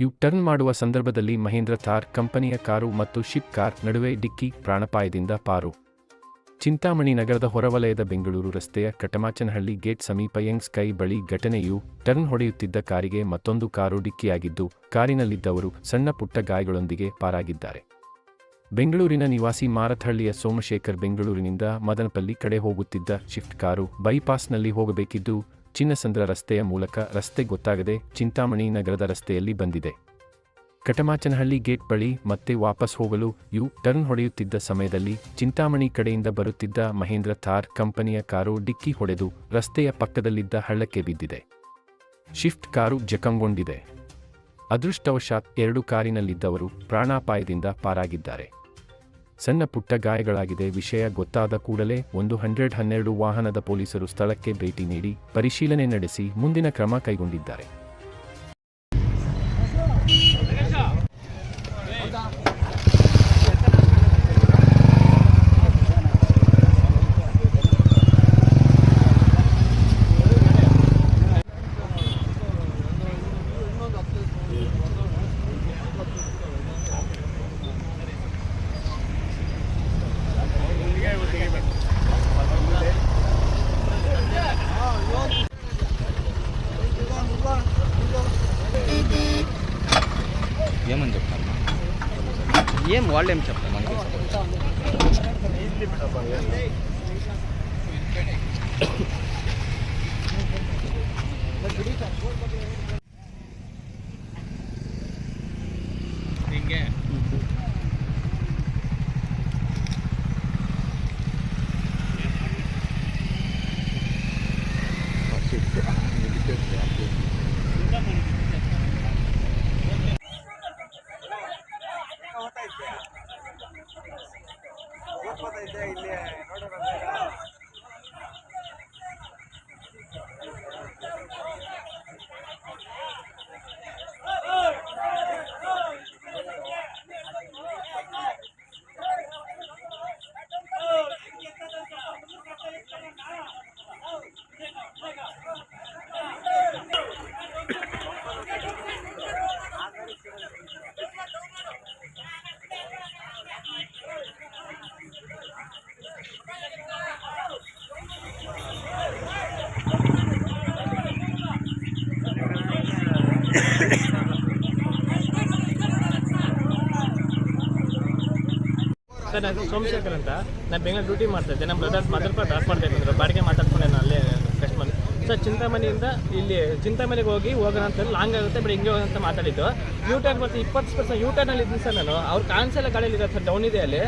You turn ಮಾಡುವ ಸಂದರ್ಭದಲ್ಲಿ ಮಹೇಂದ್ರ ಥಾರ್ ಕಂಪನಿಯ ಕಾರು ಮತ್ತು ಶಿಪ್ ಕಾರ್ ನಡುವೆ ಡಿಕ್ಕಿ ಪ್ರಾಣಪಾಯದಿಂದ ಪಾರು. ಚಿಂತಾಮಣಿ ನಗರದ ಹೊರವಲಯದ ಬೆಂಗಳೂರು ರಸ್ತೆಯ ಕಟಮಾಚನಹಳ್ಳಿ ಗೇಟ್ ಸಮೀಪ ಯಂಗ್ ಸ್ಕೈ ಬಳಿ ಘಟನೆಯು ಟರ್ನ್ ಹೊಡೆಯುತ್ತಿದ್ದ ಕಾರಿಗೆ ಮತ್ತೊಂದು ಕಾರು ಡಿಕ್ಕಿಯಾಗಿದ್ದು, ಕಾರಿನಲ್ಲಿದ್ದವರು ಸಣ್ಣ ಪುಟ್ಟ ಗಾಯಗಳೊಂದಿಗೆ ಪಾರಾಗಿದ್ದಾರೆ. ಬೆಂಗಳೂರಿನ ನಿವಾಸಿ ಮಾರಥಹಳ್ಳಿಯ ಸೋಮಶೇಖರ್ ಬೆಂಗಳೂರಿನಿಂದ ಮದನಪಲ್ಲಿ ಕಡೆ ಹೋಗುತ್ತಿದ್ದ ಶಿಫ್ಟ್ ಕಾರು ಬೈಪಾಸ್ನಲ್ಲಿ ಹೋಗಬೇಕಿದ್ದು ಚಿನ್ನಸಂದ್ರ ರಸ್ತೆಯ ಮೂಲಕ ರಸ್ತೆ ಗೊತ್ತಾಗದೆ ಚಿಂತಾಮಣಿ ನಗರದ ರಸ್ತೆಯಲ್ಲಿ ಬಂದಿದೆ. ಕಟಮಾಚನಹಳ್ಳಿ ಗೇಟ್ ಬಳಿ ಮತ್ತೆ ವಾಪಸ್ ಹೋಗಲು ಯು ಟರ್ನ್ ಹೊಡೆಯುತ್ತಿದ್ದ ಸಮಯದಲ್ಲಿ ಚಿಂತಾಮಣಿ ಕಡೆಯಿಂದ ಬರುತ್ತಿದ್ದ ಮಹೇಂದ್ರ ಥಾರ್ ಕಂಪನಿಯ ಕಾರು ಡಿಕ್ಕಿ ಹೊಡೆದು ರಸ್ತೆಯ ಪಕ್ಕದಲ್ಲಿದ್ದ ಹಳ್ಳಕ್ಕೆ ಬಿದ್ದಿದೆ. ಶಿಫ್ಟ್ ಕಾರು ಜಖಂಗೊಂಡಿದೆ. ಅದೃಷ್ಟವಶಾತ್ ಎರಡು ಕಾರಿನಲ್ಲಿದ್ದವರು ಪ್ರಾಣಾಪಾಯದಿಂದ ಪಾರಾಗಿದ್ದಾರೆ. ಸಣ್ಣ ಪುಟ್ಟ ಗಾಯಗಳಾಗಿದೆ. ವಿಷಯ ಗೊತ್ತಾದ ಕೂಡಲೇ ಒಂದು ಹಂಡ್ರೆಡ್ ಹನ್ನೆರಡು ವಾಹನದ ಪೊಲೀಸರು ಸ್ಥಳಕ್ಕೆ ಭೇಟಿ ನೀಡಿ ಪರಿಶೀಲನೆ ನಡೆಸಿ ಮುಂದಿನ ಕ್ರಮ ಕೈಗೊಂಡಿದ್ದಾರೆ. ఏం వాళ్ళు ఏం చెప్తారు మనకి heard of it. ನಾನು ಸೋಮಶೇಖರ್ ಅಂತ. ನಾನು ಬೆಂಗಳೂರು ಡ್ಯೂಟಿ ಮಾಡ್ತಾ ಇದ್ದೆ. ನಮ್ಮ ಬ್ರದರ್ಸ್ ಮದರ್ಪ ಡ್ರಾಪ್ ಮಾಡ್ತಾ ಇದ್ರು. ಬಾಡಿಗೆ ಮಾತಾಡ್ಕೊಂಡೆ ನಾನು ಅಲ್ಲೇ ಕಸ್ಟಮರ್ ಸರ್ ಚಿಂತಾಮಣಿಯಿಂದ ಇಲ್ಲಿ ಚಿಂತಾಮಣಿಗೆ ಹೋಗಿ ಹೋಗೋಣ ಅಂತ ಲಾಂಗ್ ಆಗುತ್ತೆ ಬಟ್ ಹಿಂಗೆ ಅಂತ ಮಾತಾಡಿದ್ದು. ಯೂ ಟರ್ನ್ ಬರ್ತೀನಿ ಇಪ್ಪತ್ತು ಪರ್ಸೆಂಟ್ ಯೂ ಟರ್ನಲ್ಲಿ ಇದ್ದೀನಿ ಸರ್ ನಾನು. ಅವ್ರು ಕಾಣಿಸಲ್ಲ ಗಾಡಿಯಲ್ಲಿ ಸರ್ ಡೌನ್ ಇದೆ ಅಲ್ಲಿ.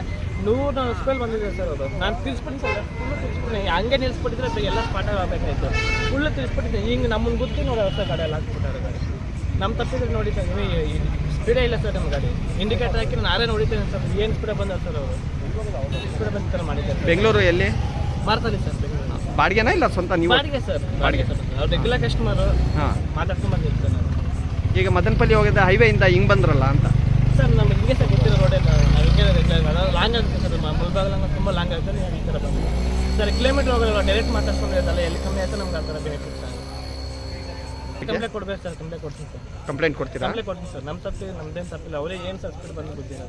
ನೂರು ಸ್ಪೆಲ್ ಬಂದಿದೆ ಸರ್ ಅದು. ನಾನು ತಿಳಿಸ್ಬಿಟ್ಟು ಸರ್ ಫುಲ್ಲು ತಿಳಿಸ್ಬಿಟ್ಟು ಹಂಗೆ ನಿಲ್ಲಿಸ್ಬಿಟ್ಟಿದ್ರೆ ಎಲ್ಲ ಸ್ಪಾಟ್ ಆಗಬೇಕಾಯ್ತು ಫುಲ್ಲು ತಿಳಿಸ್ಬಿಟ್ಟಿದ್ದೆ ಹಿಂಗೆ ನಮ್ಮನ್ನು ಗೊತ್ತಿ ನೋಡಿ ಗಾಡಿ ಎಲ್ಲ ಹಾಕ್ಬಿಟ್ಟಾರೆ ನಮ್ಮ ತಪ್ಪಿದ್ರೆ ನೋಡಿ ಸರ್ ನೀವು ಸ್ಪೀಡೇ ಇಲ್ಲ ಸರ್ ನಮ್ಮ ಗಾಡಿ. ಇಂಡಿಕೇಟರ್ ಹಾಕಿ ನಾರೇ ನೋಡಿದ್ದೇನೆ ಸರ್ ಏನು ಸ್ಪೀಡ ಬಂದ ಸರ್ ಅವರು ಸ್ಪೀಡ ಬಂದ ಸರ್ ಮಾಡಿದ್ದಾರೆ ಬೆಂಗಳೂರು ಎಲ್ಲಿ? ಮಾರ್ತಲ್ಲಿ ಸರ್ ಬೆಂಗಳೂರು. ಬಾಡಿಗೆನಾ ಇಲ್ಲ ಸ್ವಂತ ನೀವು? ಬಾಡಿಗೆ ಸರ್ ಬಾಡಿಗೆ ಸರ್ ಅವ್ರು ರೆಗ್ಯುಲರ್ ಕಸ್ಟಮರು ಹಾಂ. ಮಾತಾಡ್ಕೊಂಡು ಬಂದಿದ್ದೆ ನಾನು ಈಗ ಮದನಪಲ್ಲಿ ಹೋಗಿದ್ದ ಹೈವೇಯಿಂದ ಹಿಂಗೆ ಬಂದ್ರಲ್ಲ ಅಂತ. ಸರ್ ನಮ್ಗೆ ಹಿಂಗೆ ಸರ್ ಗೊತ್ತಿರೋ ರೋಡೆಲ್ಲ ರೆಗ್ಯುಲರ್ ಲಾಂಗ್ ಆಗುತ್ತೆ ಸರ್ ಮುಲ್ಬಾಗಲಂಗ ತುಂಬ ಲಾಂಗ್ ಆಗುತ್ತೆ. ಈ ಥರ ಬಂದಿದೆ ಸರ್ ಕಿಲೋಮೀಟರ್ ಹೋಗಲ್ಲ ಡೈರೆಕ್ಟ್ ಮಾತಾಡ್ಕೊಂಡು ಇರೋದಲ್ಲ ಎಲ್ಲಿ ಕಮ್ಮಿ ಆಯ್ತು ನಮ್ಗೆ ಆ ಥರ ಬೆನಿಫಿಟ್ ಸರ್ ಕಂಪ್ಲೇಂಟ್ ಕೊಡ್ಬೇಕು ಸರ್ ಕಂಪ್ಲೇಂಟ್ ಕೊಡ್ತೀನಿ ಸರ್. ಕಂಪ್ಲೇಂಟ್ ಕೊಡ್ತೀರಾ? ಕಂಪ್ಲೇಂಟ್ ಕೊಡ್ತೀನಿ ಸರ್. ನಮ್ಮ ತಪ್ಪಿ ನಮ್ದೇನು ತಪ್ಪಿಲ್ಲ. ಅವರೇ ಏನು ಸರ್ ಸ್ಪೀಡ್ ಬಂದು ಗೊತ್ತಿಲ್ಲ